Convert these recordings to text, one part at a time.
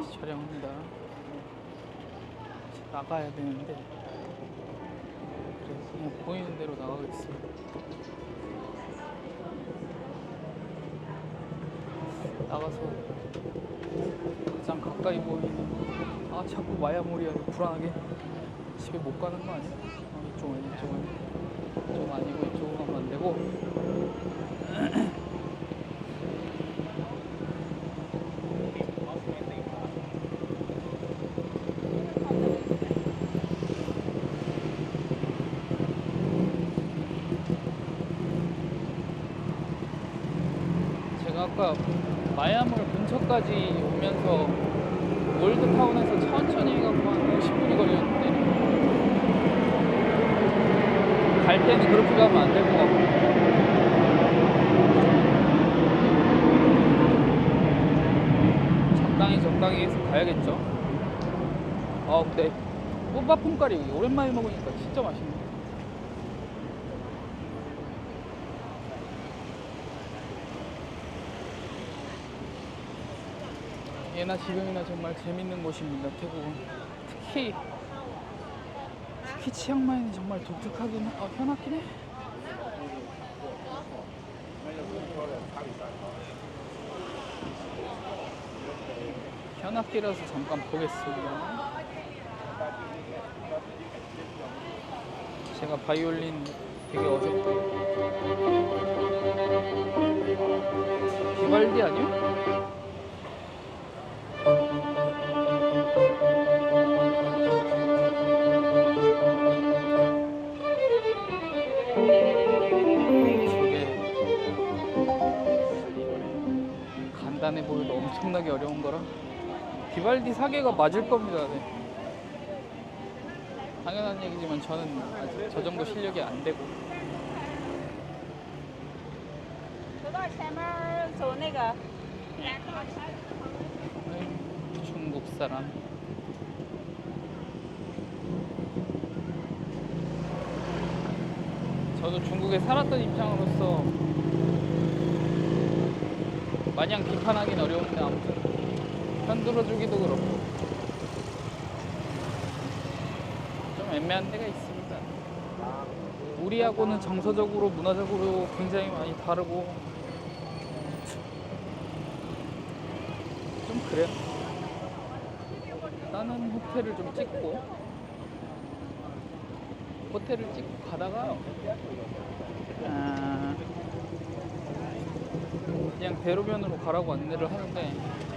다시 촬영합니다. 나가야 되는데 그래서 그냥 보이는 대로 나가겠습니다. 나가서 가장 가까이 보이는 아 자꾸 마야모리아를 불안하게 집에 못 가는 거 아니야? 어, 이쪽은 이쪽은 이쪽은 아니고 이쪽으로 가면 안 되고 아까 마야몰 근처까지 오면서 월드타운에서 천천히 해갖고 한 50분이 걸렸는데 갈 때는 그렇게 가면 안 될 것 같고. 적당히 적당히 해서 가야겠죠. 아 근데 뽀바풍까리 오랜만에 먹으니까 진짜 맛있네 예나 지금이나 정말 재밌는 곳입니다. 태국은. 특히 특히 치앙마이는 정말 독특하긴 하- 어, 현악긴 해. 현악기라서 잠깐 보겠습니다. 제가 바이올린 되게 어색해. 비발디 아니요? 엄청나게 어려운 거라 비발디 사계가 맞을 겁니다. 네. 당연한 얘기지만 저는 아직 저 정도 실력이 안 되고 这个前面走那个， 아이, 중국 사람 저도 중국에 살았던 입장으로서 마냥 비판하긴 어려운데 아무튼 편들어주기도 그렇고 좀 애매한 데가 있습니다. 우리하고는 정서적으로 문화적으로 굉장히 많이 다르고 좀 그래요. 다른 호텔을 좀 찍고 호텔을 찍고 가다가 아, 그냥 대로변으로 가라고 안내를 하는데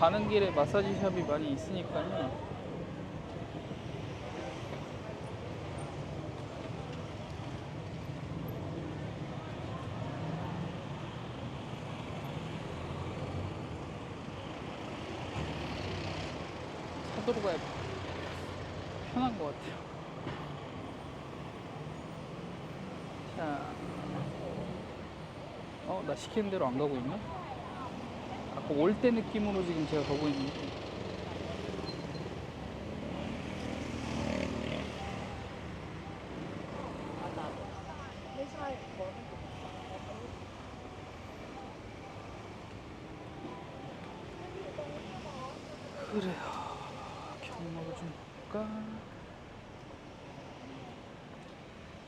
가는 길에 마사지 샵이 많이 있으니까요. 차도로 가야 편한 것 같아요. 자, 어, 나 시키는 대로 안 가고 있나? 아까 올때 느낌으로 지금 제가 가고 있는데. 그래요. 경로를 좀 볼까?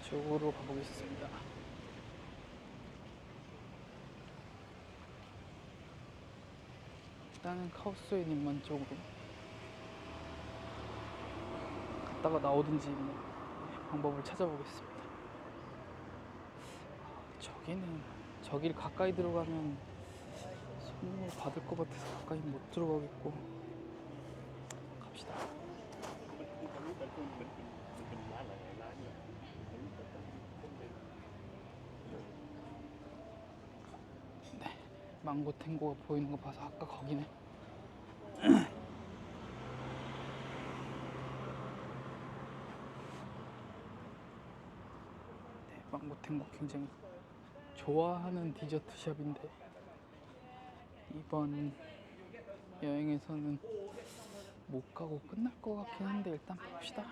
저쪽으로 가보겠습니다. 일단은 카오스웨이님만 쪽으로 갔다가 나오든지 뭐 방법을 찾아보겠습니다. 저기는 저길 가까이 들어가면 선물 받을 것 같아서 가까이 못 들어가겠고 갑시다. 망고 탱고가 보이는 거 봐서 아까 거기네. 네, 망고 탱고 굉장히 좋아하는 디저트 샵인데 이번 여행에서는 못 가고 끝날 것 같긴 한데 일단 봅시다.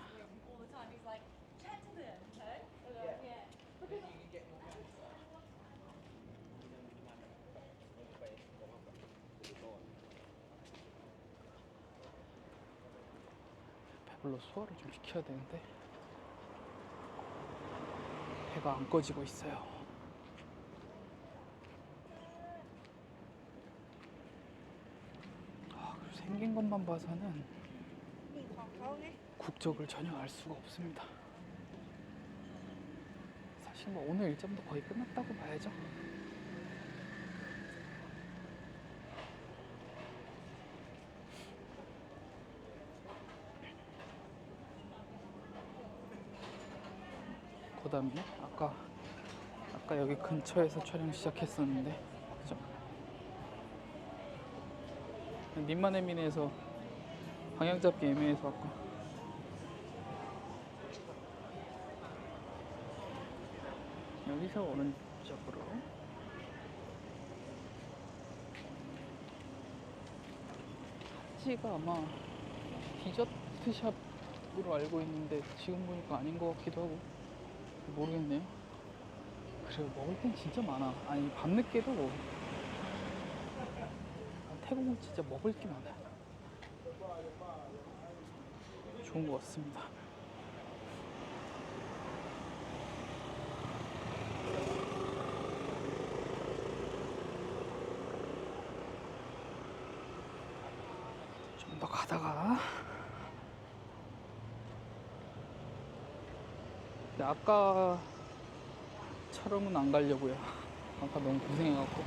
저걸로 소화를 좀 시켜야 되는데 배가 안 꺼지고 있어요. 아, 생긴 것만 봐서는 국적을 전혀 알 수가 없습니다. 사실 뭐 오늘 일정도 거의 끝났다고 봐야죠. 그다음에 아까 아까 여기 근처에서 촬영 시작했었는데 그죠? 님마네미네에서 방향 잡기 애매해서 아까 여기서 오른쪽으로. 하지가 아마 디저트 샵으로 알고 있는데 지금 보니까 아닌 것 같기도 하고 모르겠네요. 그리고 먹을 땐 진짜 많아. 아니 밤늦게도 아, 태국은 진짜 먹을 게 많아요. 좋은 것 같습니다. 좀 더 가다가 근데 아까처럼은 안 가려고요. 아까 너무 고생해갖고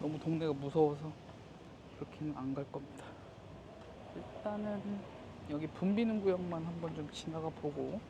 너무 동네가 무서워서 그렇게는 안 갈 겁니다. 일단은 여기 붐비는 구역만 한번 좀 지나가 보고